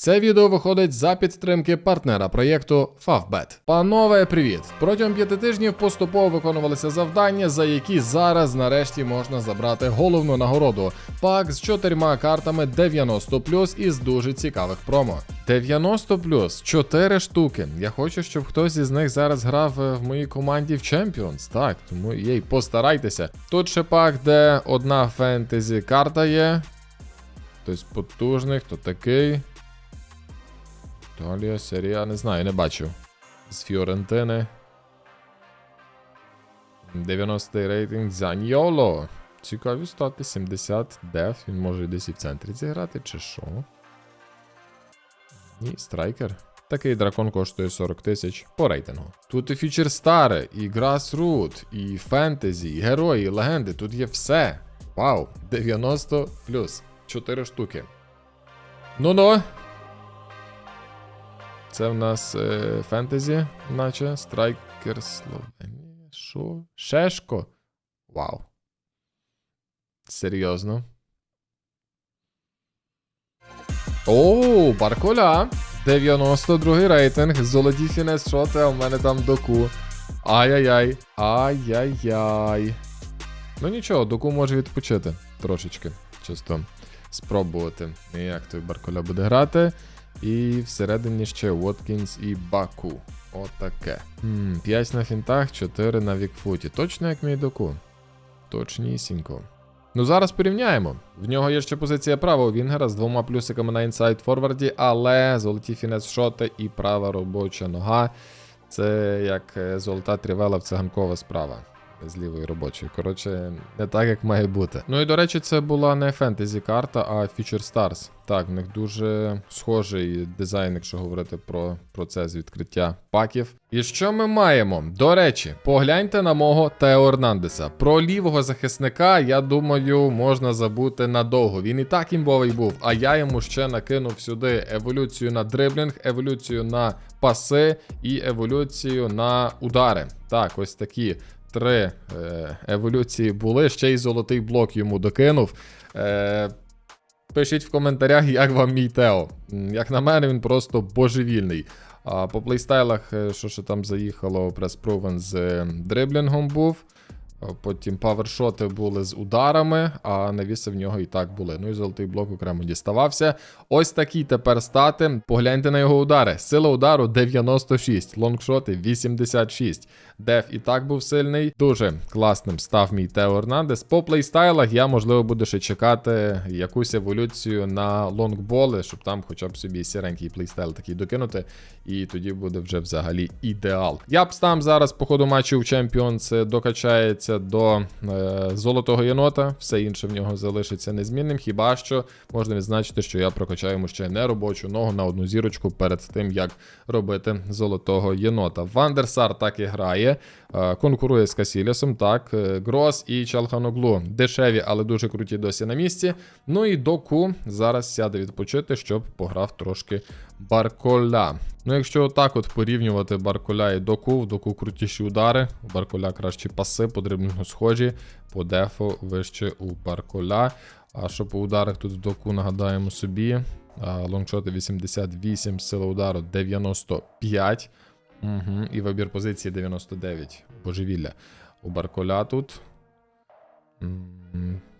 Це відео виходить за підтримки партнера проєкту Favbet. Панове, привіт! Протягом п'яти тижнів поступово виконувалися завдання, за які зараз нарешті можна забрати головну нагороду. Пак з чотирма картами 90 із дуже цікавих промо. 90 4 штуки. Я хочу, щоб хтось із них зараз грав е, в моїй команді в Champions. Так, тому їй постарайтеся. Тут ще пак, де одна фентезі карта є. Хтось потужний, хто такий. Італія, серія, не знаю, не бачив. З Фіорентини. 90 рейтинг Заньоло. Цікаві стати, 70 деф. Він може десь і в центрі зіграти, чи що? Ні, страйкер. Такий дракон коштує 40 тисяч по рейтингу. Тут і фьючер старе, і Grassroot, і фентезі, і герої, і легенди. Тут є все. Вау, 90 плюс. 4 штуки. Ну-ну. Це в нас е, фентезі, наче страйкер Словенія. Що? Шешко? Вау. Серйозно. О, Барколя. 92 рейтинг. Золоті фінес шоти, а в мене там доку. Ай-яй-яй. Ай-яй-яй. Ну нічого, доку може відпочити трошечки. Чисто спробувати, як той Барколя буде грати. І всередині ще Воткінс і Баку. Отаке. Хм, 5 на фінтах, 4 на вікфуті. Точно як мій доку. Точнісінько. Ну зараз порівняємо. В нього є ще позиція правого Вінгера з двома плюсиками на інсайд форварді, але золоті фінес шоти і права робоча нога. Це як е, золота трівела в циганкова справа. З лівої робочої. Коротше, не так, як має бути. Ну і до речі, це була не фентезі карта, а Future Stars. Так, в них дуже схожий дизайн, якщо говорити про процес відкриття паків. І що ми маємо? До речі, погляньте на мого Тео Ернандеса. Про лівого захисника, я думаю, можна забути надовго. Він і так імбовий був, а я йому ще накинув сюди еволюцію на дриблінг, еволюцію на паси і еволюцію на удари. Так, ось такі три е, еволюції були. Ще й золотий блок йому докинув. Е, Пишіть в коментарях, як вам мій Тео. Як на мене, він просто божевільний. А по плейстайлах, е, що ще там заїхало, преспровен з дриблінгом був. Потім павершоти були з ударами, а навіси в нього і так були. Ну і золотий блок окремо діставався. Ось такі тепер стати. Погляньте на його удари. Сила удару 96, лонгшоти 86. Деф і так був сильний. Дуже класним став мій Тео Ернандес. По плейстайлах я, можливо, буду ще чекати якусь еволюцію на лонгболи, щоб там хоча б собі сіренький плейстайл такий докинути. І тоді буде вже взагалі ідеал. Я б там зараз по ходу матчу в Champions докачається до е, золотого єнота. Все інше в нього залишиться незмінним. Хіба що можна відзначити, що я прокачаю йому ще неробочу ногу на одну зірочку перед тим, як робити золотого єнота. Вандерсар так і грає. Е, Конкурує з Касілісом, так. е, Грос і Чалханоглу. Дешеві, але дуже круті досі на місці. Ну і доку зараз сяде відпочити, щоб пограв трошки Барколя. Ну, якщо отак от порівнювати Барколя і доку, в доку крутіші удари, у Барколя кращі паси, по дрібному схожі, по дефу вище у Барколя. А що по ударах тут в доку нагадаємо собі. Лонгшоти 88, сила удару 95. Угу. І вибір позиції 99. Божевілля. У Барколя тут.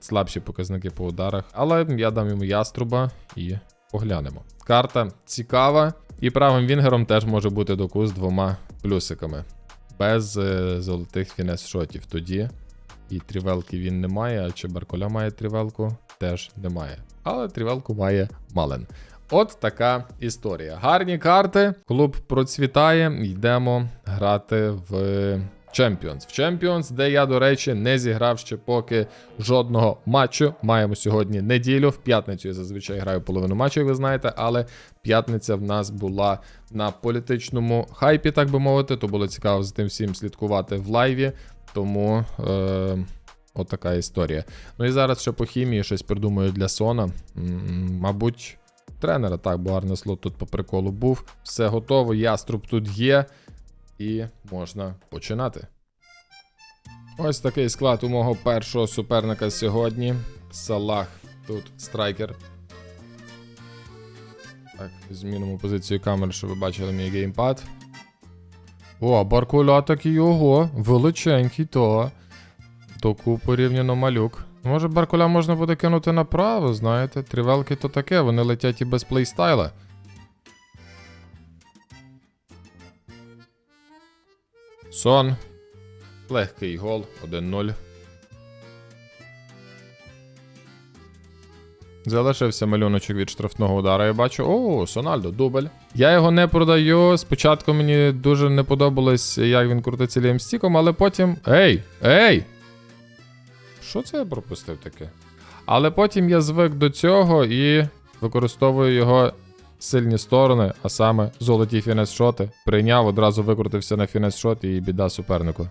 Слабші показники по ударах. Але я дам йому яструба і поглянемо. Карта цікава. І правим вінгером теж може бути доку з двома плюсиками. Без е, золотих фінес-шотів. Тоді і трівелки він не має, а чи Барколя має трівелку, теж немає. Але трівелку має Мален. От така історія. Гарні карти. Клуб процвітає. Йдемо грати в Champions. В Champions, де я, до речі, не зіграв ще поки жодного матчу. Маємо сьогодні неділю. В п'ятницю я зазвичай граю половину матчу, як ви знаєте, але п'ятниця в нас була на політичному хайпі, так би мовити. То було цікаво за тим всім слідкувати в лайві. Тому. Е- Отака історія. Ну і зараз ще по хімії щось придумаю для Сона. М, Мабуть, тренера, так, бо Арнеслот тут по приколу був. Все готово, яструб тут є. І можна починати. Ось такий склад у мого першого суперника сьогодні. Салах тут страйкер. Так, змінимо позицію камери, щоб ви бачили мій геймпад. О, Баркуля такий ого, величенький, то. Доку порівняно малюк. Може, Баркуля можна буде кинути направо, знаєте? Трівелки то таке, вони летять і без плейстайла. Сон. Легкий гол 1-0. Залишився малюночок від штрафного удара. Я бачу. О, Сональдо, дубль. Я його не продаю. Спочатку мені дуже не подобалось, як він крутиться лівим але потім. Ей! Ей! Що це я пропустив таке? Але потім я звик до цього і використовую його сильні сторони, а саме золоті фінес-шоти. Прийняв, одразу викрутився на фінес-шот і біда супернику.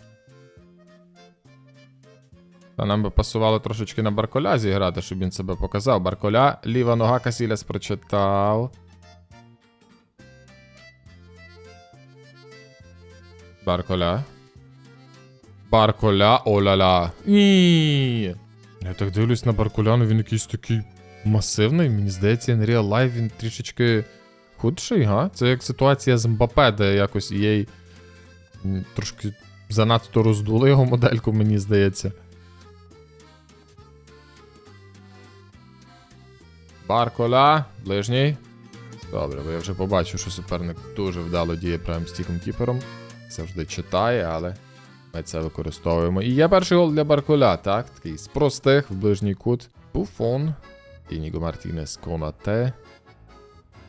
Та нам би пасувало трошечки на Барколя зіграти, щоб він себе показав. Барколя, ліва нога Касіляс прочитав. Барколя. Барколя, оля-ля. Ні. Я так дивлюсь на Барколя, ну він якийсь такий масивний. Мені здається, in real life він трішечки худший, га? Це як ситуація з Мбапе, де якось їй трошки занадто роздули його модельку, мені здається. Барколя, ближній. Добре, бо я вже побачив, що суперник дуже вдало діє правим стіком кіпером. Завжди читає, але ми це використовуємо. І є перший гол для Барколя, так? Такий з простих в ближній кут. Буфон. Ініго Мартінес Конате.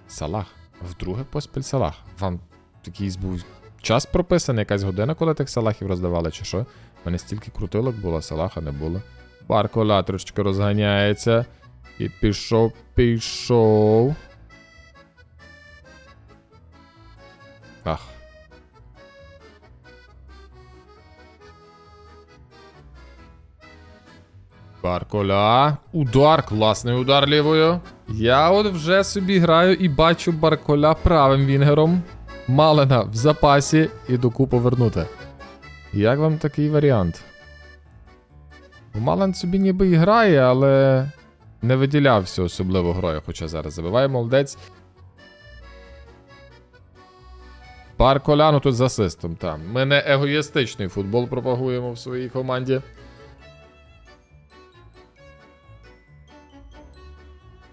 Салах. Вдруге поспіль Салах. Вам такий був час прописаний, якась година, коли тих салахів роздавали, чи що? У мене стільки крутилок було, салаха не було. Барколя трошечки розганяється. І пішов, пішов. Ах. Барколя. Удар, класний удар лівою. Я от вже собі граю і бачу Барколя правим вінгером. Малена в запасі і доку повернути. Як вам такий варіант? Мален собі ніби і грає, але не виділявся особливо грою, хоча зараз забиває молодець. Барколяну тут з асистом, там. Ми не егоїстичний футбол пропагуємо в своїй команді.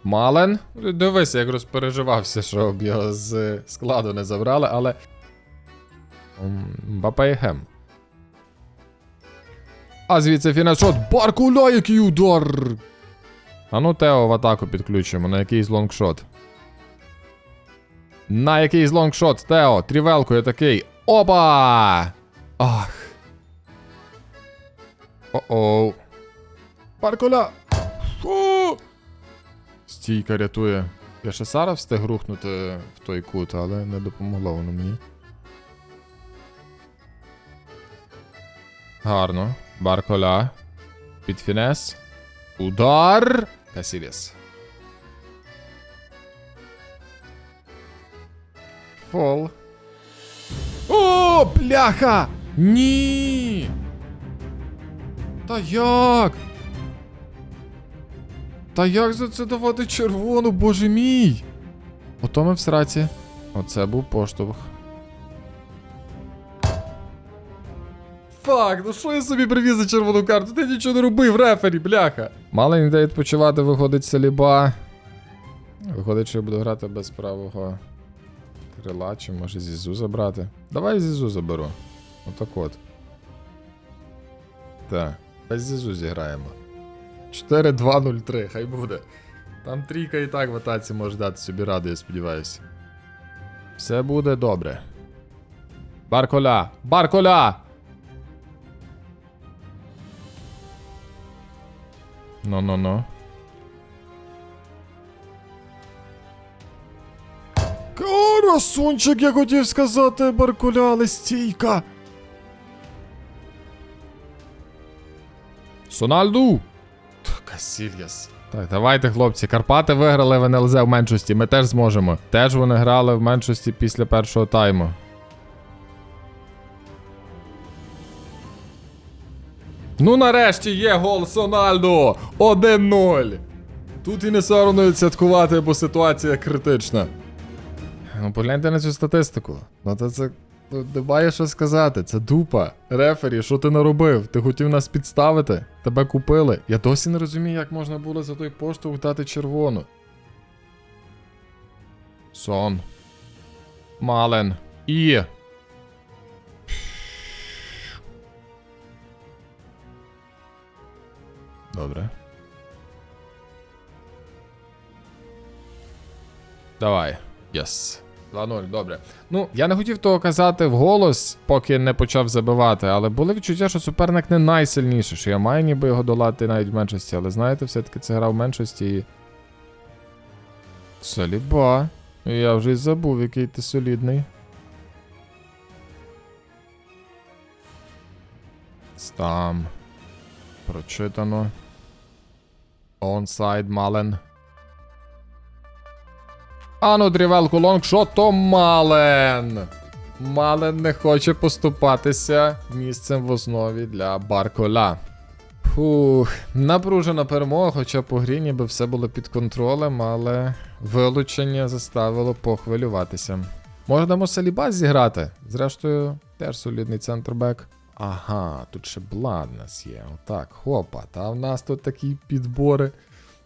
Мален. Дивися, як розпереживався, щоб його з складу не забрали, але. І А звідси фінешот. Баркуля, який удар! А ну Тео в атаку підключимо. На якийсь лонгшот. На якийсь лонгшот, Тео, трівелкою такий. Опа! Ах. О-оу. Паркуля! Стійка рятує. Я ще Сара встиг рухнути в той кут, але не допомогло воно мені. Гарно. Барколя. Під фінес. Удар. Касіліс. Фол. О, бляха! Ні! Та як? Та як за це давати червону, боже мій? Ото ми в сраці. Оце був поштовх. Фак, ну що я собі привіз за червону карту? Ти нічого не робив, рефері, бляха. Мало ніде відпочивати, виходить Саліба. Виходить, що я буду грати без правого крила, чи може Зізу забрати. Давай Зізу заберу. Отак от. Так, без Зізу зіграємо. 4-2-0-3, хай буде. Там трійка і так в атаці може дати собі раду, я сподіваюся. Все буде добре. Барколя! Барколя! Ну-ну-ну. Красунчик, я хотів сказати, Барколя, але стійка. Сональду! Касільяс. Так, давайте, хлопці. Карпати виграли в НЛЗ в меншості. Ми теж зможемо. Теж вони грали в меншості після першого тайму. Ну, нарешті є гол Сональдо! 1-0. Тут і не соромно відсвяткувати, бо ситуація критична. Ну погляньте на цю статистику. Ну то це. Немає що сказати, це дупа. Рефері, що ти наробив? Ти хотів нас підставити? Тебе купили. Я досі не розумію, як можна було за той поштовх дати червону. Сон. Мален. І. Добре. Давай. Єс. 2-0, добре. Ну, я не хотів того казати вголос, поки не почав забивати, але було відчуття, що суперник не найсильніший, що я маю ніби його долати навіть в меншості, але знаєте, все-таки це гра в меншості і. Соліба. Я вже й забув, який ти солідний. Стам. Прочитано. Онсайд Мален. Ану, дрівелку лонг, що то Мален? Мален не хоче поступатися місцем в основі для Барколя. Фух, напружена перемога, хоча по грі ніби все було під контролем, але вилучення заставило похвилюватися. Можемо Саліба зіграти. Зрештою, теж солідний центрбек. Ага, тут ще блад нас є. Отак, хопа. Та в нас тут такі підбори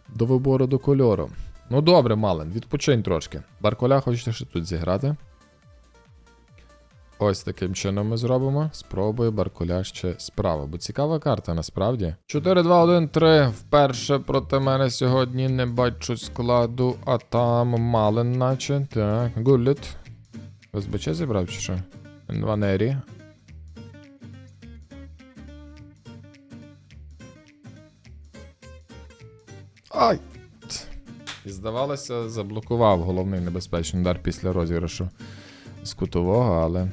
до вибору до кольору. Ну добре, Мален, відпочинь трошки. Барколя хочете ще тут зіграти. Ось таким чином ми зробимо. Спробую Барколя ще справа, бо цікава карта насправді. 4-2-1-3. Вперше проти мене сьогодні не бачу складу, а там Мален, наче. Так, Гулліт. СБЧ зібрав чи що? Ванері. Ай! І здавалося, заблокував головний небезпечний удар після розіграшу з кутового, але.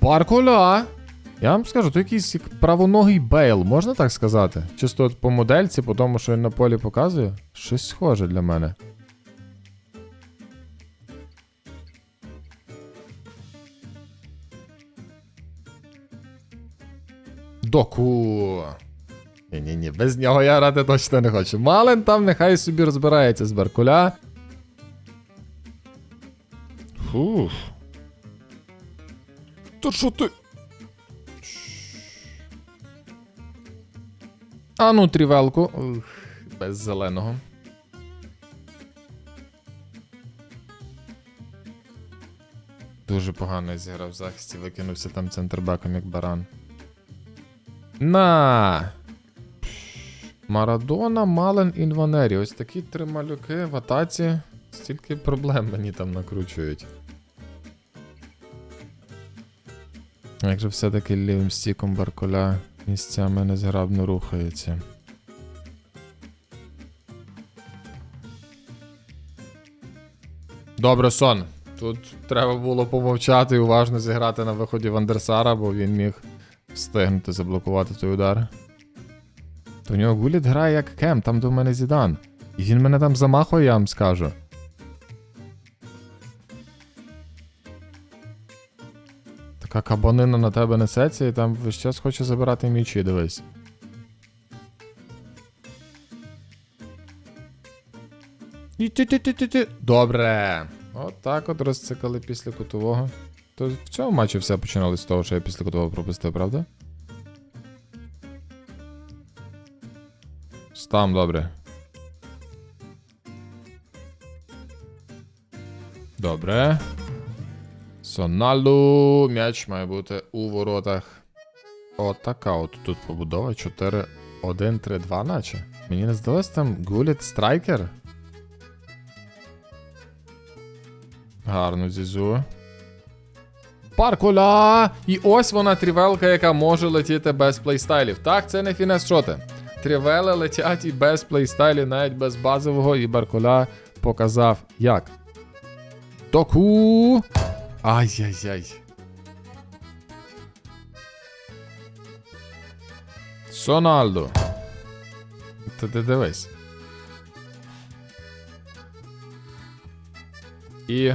Паркуля! Я вам скажу, то якийсь як правоногий бейл, можна так сказати? Чисто по модельці, по тому, що він на полі показує, щось схоже для мене. Доку. Ні-ні-ні, без нього я грати точно не хочу. Мален там нехай собі розбирається з Баркуля. Фух. То що ти? А ну, трівелку. Ух, без зеленого. Дуже погано зіграв в захисті, викинувся там центрбеком як баран. На. Марадона, Мален, Інванері. Ось такі три малюки в атаці. Стільки проблем мені там накручують. Як же все-таки лівим стіком Барколя місцями незграбно рухається. Добре, сон. Тут треба було помовчати і уважно зіграти на виході Вандерсара, бо він міг встигнути заблокувати той удар. То у нього Гуліт грає як кем, там до мене Зідан. І він мене там замахує, я вам скажу. Така кабанина на тебе несеться і там весь час хоче забирати м'ячі, дивись. Добре. От так от розцикали після кутового. То в цьому матчі все починалось з того, що я після кутового пропустив, правда? Стам, добре. Добре. Соналу. М'яч має бути у воротах. Отака от тут побудова. 4-1-3-2, наче. Мені не здалось там гуліт страйкер. Гарно зізу. Паркуля! І ось вона трівелка, яка може летіти без плейстайлів. Так, це не фінес шоти. Трівели летять і без плейстайлів, навіть без базового, і Баркуля показав як. Току. Ай-яй-яй. Соналдо. Та ти дивись. І.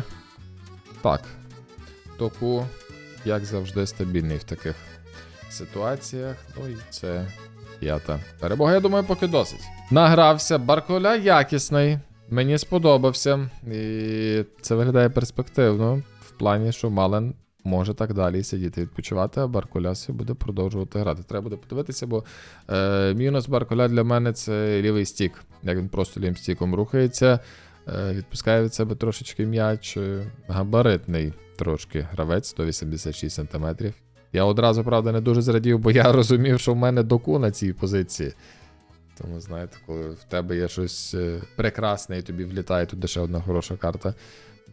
Так. Току, як завжди, стабільний в таких ситуаціях. Ну і це П'ята. Перемога, я думаю, поки досить. Награвся, Барколя якісний. Мені сподобався. І це виглядає перспективно. В плані, що Мален може так далі сидіти відпочивати, а Барколясі буде продовжувати грати. Треба буде подивитися, бо е, мінус Барколя для мене це лівий стік. Як він просто лівим стіком рухається, відпускає від себе трошечки м'яч. е, Габаритний трошки гравець, 186 см. Я одразу, правда, не дуже зрадів, бо я розумів, що в мене доку на цій позиції. Тому, знаєте, коли в тебе є щось е, прекрасне і тобі влітає туди ще одна хороша карта,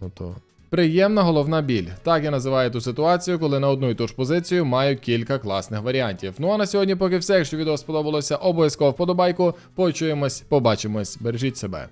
ну то. Приємна головна біль. Так я називаю ту ситуацію, коли на одну і ту ж позицію маю кілька класних варіантів. Ну а на сьогодні поки все. Якщо відео сподобалося, обов'язково вподобайку. Почуємось, побачимось. Бережіть себе.